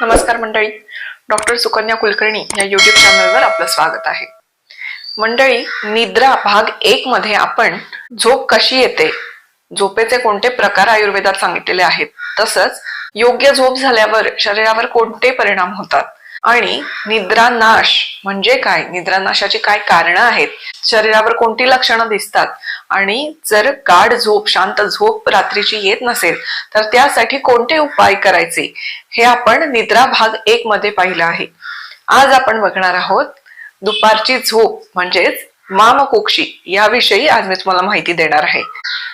नमस्कार मंडळी. डॉक्टर सुकन्या कुलकर्णी या युट्यूब चॅनलवर आपलं स्वागत आहे. मंडळी निद्रा भाग एक मध्ये आपण झोप कशी येते झोपेचे कोणते प्रकार आयुर्वेदात सांगितलेले आहेत तसंच योग्य झोप झाल्यावर शरीरावर कोणते परिणाम होतात आणि निद्रानाश म्हणजे काय? निद्रानाशाची काय कारणं आहेत? शरीरावर कोणती लक्षणं दिसतात? आणि जर गाढ झोप शांत झोप रात्रीची येत नसेल तर त्यासाठी कोणते उपाय करायचे? हे आपण निद्रा भाग एक मध्ये पाहिलं आहे. आज आपण बघणार आहोत दुपारची झोप म्हणजेच मामकोक्षी याविषयी आज मी तुम्हाला माहिती देणार आहे.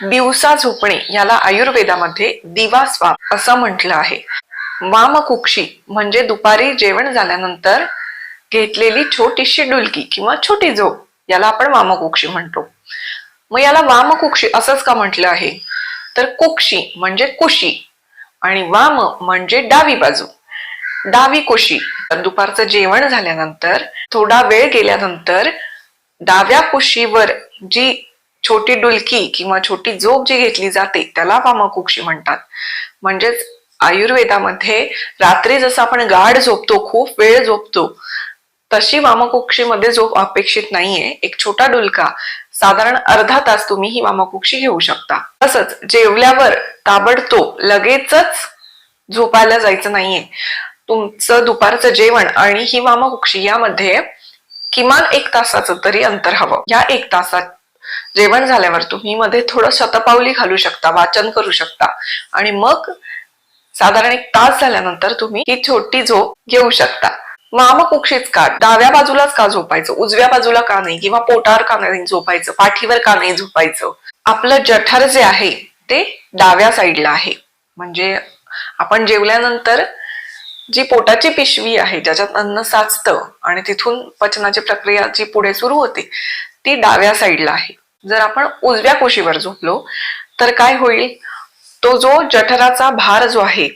दिवसा झोपणे याला आयुर्वेदामध्ये दिवा स्वाप असं म्हटलं आहे. वामकुक्षी म्हणजे दुपारी जेवण झाल्यानंतर घेतलेली छोटीशी डुलकी किंवा छोटी झोप याला आपण वामकुक्षी म्हणतो. मग याला वामकुक्षी असंच का म्हटलं आहे? तर कुक्षी म्हणजे कुशी आणि वाम म्हणजे डावी बाजू. डावी कुशी दुपारचं जेवण झाल्यानंतर थोडा वेळ गेल्यानंतर डाव्या कुशीवर जी छोटी डुलकी किंवा छोटी झोप जी घेतली जाते त्याला वामकुक्षी म्हणतात. म्हणजेच आयुर्वेदामध्ये रात्री जसं आपण गाढ झोपतो खूप वेळ झोपतो तशी वामकुक्षीमध्ये झोप अपेक्षित नाहीये. एक छोटा डुलका साधारण अर्धा तास तुम्ही ही वामकुक्षी घेऊ शकता. तसंच जेवल्यावर ताबडतोब लगेचच झोपायला जायचं नाहीये. तुमचं दुपारचं जेवण आणि ही वामकुक्षी यामध्ये किमान एक तासाचं तरी अंतर हवं. या एक तासात जेवण झाल्यावर तुम्ही मध्ये थोडं शतपावली घालू शकता वाचन करू शकता आणि मग साधारण एक तास झाल्यानंतर तुम्ही ही छोटी झोप घेऊ शकता. वामकुक्षीच का? डाव्या बाजूलाच का झोपायचं? उजव्या बाजूला का नाही? किंवा पोटावर का नाही झोपायचं? पाठीवर का नाही झोपायचं? आपलं जठर जे आहे ते डाव्या साईडला आहे. म्हणजे आपण जेवल्यानंतर जी पोटाची पिशवी आहे ज्याच्यात अन्न साचतं आणि तिथून पचनाची प्रक्रिया जी पुढे सुरू होते ती डाव्या साईडला आहे. जर आपण उजव्या कुशीवर झोपलो तर काय होईल? तो जो जठराचा भार जो आहे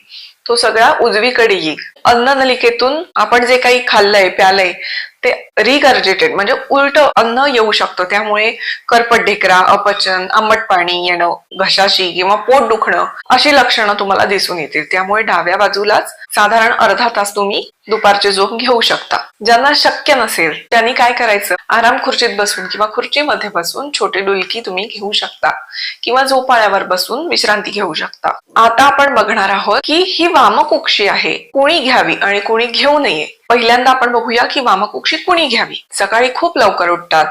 तो सगळा उजवीकडे येईल. अन्न नलिकेतून आपण जे काही खाल्लंय प्यालंय ते रिगर्जेटेड म्हणजे उलट अन्न येऊ शकतं. त्यामुळे करपट ढेकरा अपचन आंबट पाणी येणं घशाशी किंवा पोट दुखणं अशी लक्षणं तुम्हाला दिसून येतील. त्यामुळे डाव्या बाजूलाच साधारण अर्धा तास तुम्ही दुपारची झोप घेऊ शकता. ज्यांना शक्य नसेल त्यांनी काय करायचं? आराम खुर्चीत बसून किंवा खुर्चीमध्ये बसून छोटे डुलकी तुम्ही घेऊ शकता किंवा झोपाळ्यावर बसून विश्रांती घेऊ शकता. आता आपण बघणार आहोत की ही वामकुक्षी आहे. कुणी घ्यावी आणि कोणी घेऊ नये. पहिल्यांदा आपण बघूया की वामकुक्षी कुणी घ्यावी. सकाळी खूप लवकर उठतात.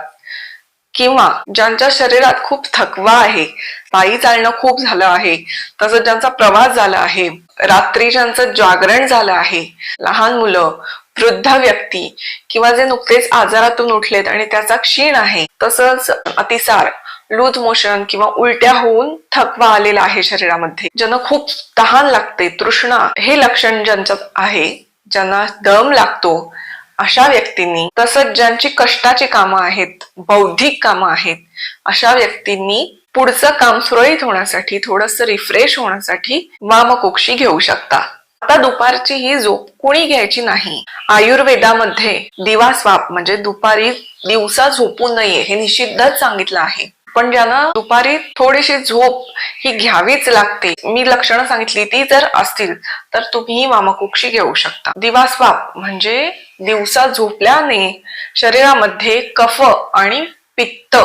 किंवा ज्यांच्या शरीरात खूप थकवा आहे पायी चालणं खूप झालं आहे तसंच ज्यांचा प्रवास झाला आहे रात्री ज्यांचं जागरण झालं आहे लहान मुलं वृद्ध व्यक्ती किंवा जे नुकतेच आजारातून उठलेत आणि त्याचा क्षीण आहे तसंच अतिसार. लूज मोशन किंवा उलट्या होऊन थकवा आलेला आहे शरीरामध्ये. ज्यांना खूप तहान लागते तृष्णा हे लक्षण ज्यांच्यात आहे ज्यांना दम लागतो अशा व्यक्तींनी तसंच ज्यांची कष्टाची कामं आहेत बौद्धिक कामं आहेत अशा व्यक्तींनी पुढचं काम सुरळीत होण्यासाठी थोडस रिफ्रेश होण्यासाठी वामकोक्षी घेऊ शकता. आता दुपारची ही झोप कुणी घ्यायची नाही. आयुर्वेदामध्ये दिवास्वाप म्हणजे दुपारी दिवसा झोपू नये हे निषिद्धच सांगितलं आहे. पण ज्यांना दुपारी थोडीशी झोप ही घ्यावीच लागते मी लक्षणं सांगितली ती जर असतील तर तुम्ही मामकुक्षी घेऊ शकता. दिवास्वाप म्हणजे दिवसा झोपल्याने शरीरामध्ये कफ आणि पित्त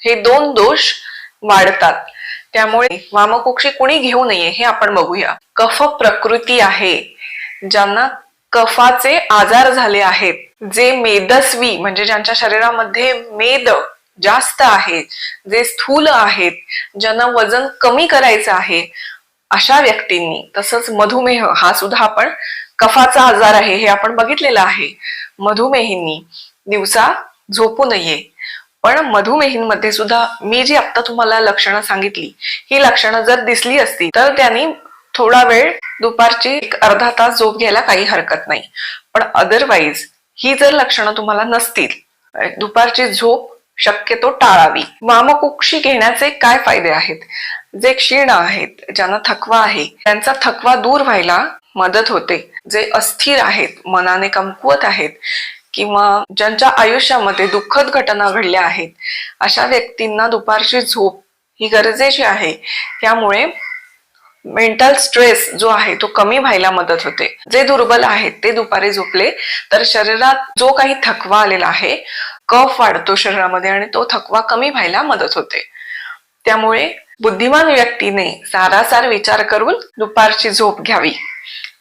हे दोन दोष वाढतात. त्यामुळे वामकुक्षी कुणी घेऊ नये हे आपण बघूया. कफ प्रकृती आहे ज्यांना कफाचे आजार झाले आहेत जे मेदस्वी म्हणजे ज्यांच्या शरीरामध्ये मेद जास्त आहेत जे स्थूल आहेत ज्यांना वजन कमी करायचं आहे अशा व्यक्तींनी तसंच मधुमेह हा सुद्धा आपण कफाचा आजार आहे हे आपण बघितलेलं आहे. मधुमेहींनी दिवसा झोपू नये. पण मधुमेहींमध्ये सुद्धा मी जी आता तुम्हाला लक्षणं सांगितली ही लक्षणं जर दिसली असती तर त्यांनी थोडा वेळ दुपारची एक अर्धा तास झोप घ्यायला काही हरकत नाही. पण अदरवाईज ही जर लक्षणं तुम्हाला नसतील दुपारची झोप शक्यतो टाळावी. वामकुक्षी घेण्याचे काय फायदे आहेत? जे क्षीण आहेत ज्यांना थकवा आहे त्यांचा थकवा दूर व्हायला मदत होते. जे अस्थिर आहेत मनाने कमकुवत आहेत किंवा ज्यांच्या आयुष्यामध्ये दुःखद घटना घडल्या आहेत अशा व्यक्तींना दुपारची झोप ही गरजेची आहे. त्यामुळे मेंटल स्ट्रेस जो आहे तो कमी व्हायला मदत होते. जे दुर्बल आहेत ते दुपारी झोपले तर शरीरात जो काही थकवा आलेला आहे कफ वाढतो शरीरामध्ये आणि तो थकवा कमी व्हायला मदत होते. त्यामुळे बुद्धिमान व्यक्तीने सारासार विचार करून दुपारची झोप घ्यावी.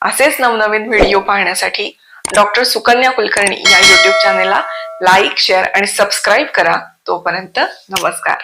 असेच नवनवीन व्हिडिओ पाहण्यासाठी डॉक्टर सुकन्या कुलकर्णी या युट्यूब चॅनेलला लाईक शेअर आणि सबस्क्राईब करा. तोपर्यंत नमस्कार.